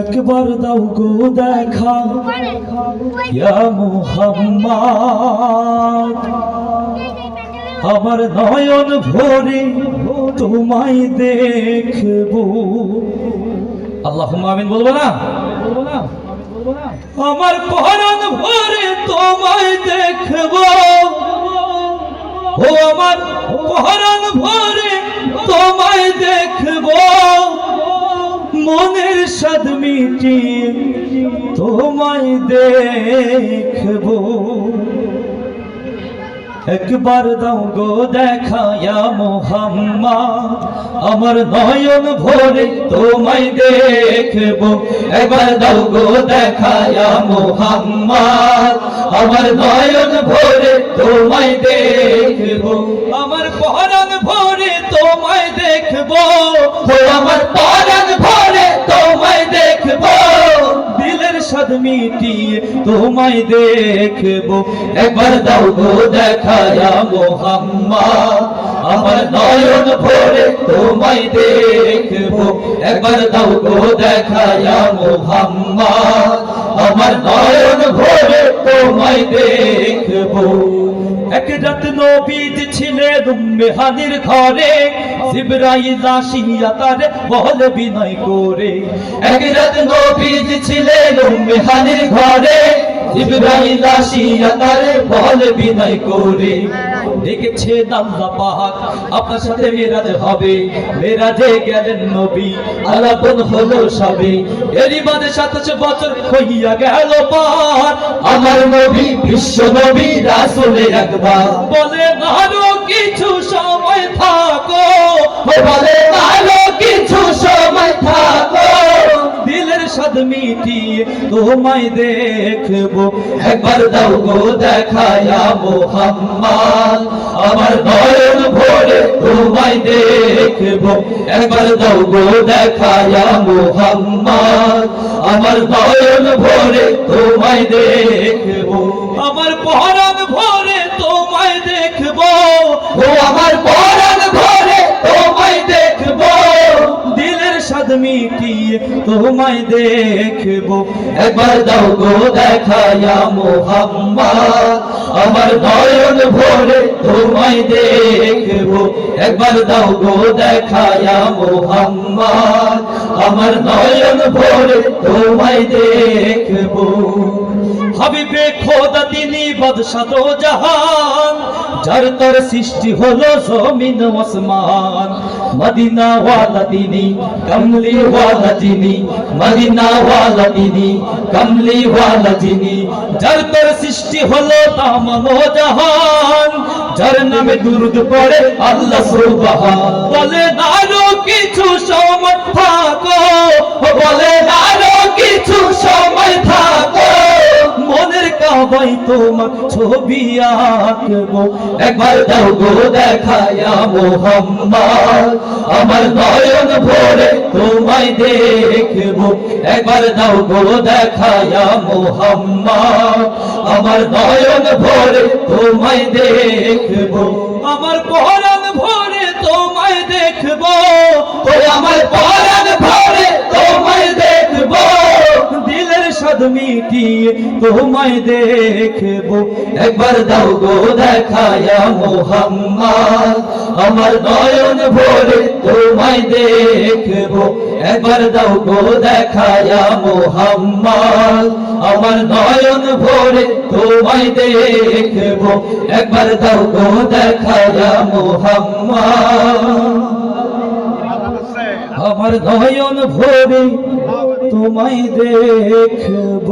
একবার দাও গো দেখা। ইয়া মুহাম্মদ, আমার নয়ন ভরে তোমায় দেখব। আল্লাহ আমিন, বলব না? আমার পরাণ ভরে তোমায় দেখব। ও আমার পরাণ ভরে তোমায় দেখব। মনের স্বাদ মিটিয়ে তোমায় দেখব। একবার দাও গো দেখায়া মোহাম্মদ, আমার নয়ন ভরে তোমায় দেখব। একবার দাও গো দেখায়া মোহাম্মদ, আমার নয়ন ভরে তোমায় দেখব। আমার পরাণ ভরে তোমায় দেখব। আমার পরাণ ভরে তোমায় দেখব দিলের স্বাদ মিটিয়ে তোমায় দেখব। একবার দাও গো দেখায়া মোহাম্মদ। আমার নয়ন ভরে তোমায় দেখব। একবার দাও গো দেখায়া মোহাম্মদ। আমার নয়ন ভরে তোমায় দেখব। এক রাত নবীদ মেহানির ঘরে তার বল বিনয় করে। এক রাত নবীদ ছিলেন ঘরে তার বল বিনয় করে। দেখেছে আপনার সাথে মেরাজ হবে। মেরাজে গেলেন নবী, আলাপন হলো সবে। এরই মাঝে সাতাশ বছর হইয়া গেল আমার নবী, বিশ্ব নবী, রাসূলের একবার। বলে আরও বলে আরও কিছু সময় থাকো। দিলের স্বাদ মিটিয়ে তোমায় দেখব। একবার দাও গো দেখায়া মোহাম্মদ আমার নয়ন ভরে তোমায় দেখব। একবার দাও গো দেখায়া মোহাম্মদ আমার নয়ন ভরে তোমায় দেখব। আমার ভরে তোমায় দেখব। ও আমার পরাণ ভরে তোমায় দেখব দিলের স্বাদ মিটিয়ে তোমায় দেখব। একবার দাও গো দেখায়া মোহাম্মদ, আমার নয়ন ভরে তোমায় দেখব। একবার দাও গো দেখায়া মোহাম্মদ, আমার নয়ন ভরে তোমায় দেখব। হাবিবে খোদা তিনি বাদশাহ জাহান, যার তার সৃষ্টি হলো জমিন আসমান মদিনা ওয়ালা তিনি কমলি ওয়ালা যিনি মদিনা ওয়ালা তিনি কমলি ওয়ালা যিনি, যার তার সৃষ্টি হলো তামানো জাহান, যার নামে দুরুদ পড়ে আল্লাহ সুবহান বলে, আরও কিছু সময় কাবাই তোমার ছবি আঁকবো। একবার দাও গো দেখায়া মোহাম্মদ। আমার নয়ন ভরে তোমায় দেখব। একবার দাও গো দেখায়া মোহাম্মদ। আমার নয়ন ভরে তোমায় দেখব। আমার পরাণ স্বাদ মিটিয়ে তোমায় দেখব। একবার দাও গো দেখায়া মোহাম্মদ আমার নয়ন ভরে তোমায় দেখব। একবার দাও গো দেখায়া মোহাম্মদ আমার নয়ন ভরে তোমায় দেখব। একবার দাও গো দেখায়া মোহাম্মদ আমার নয়ন ভরে তোমায় দেখব।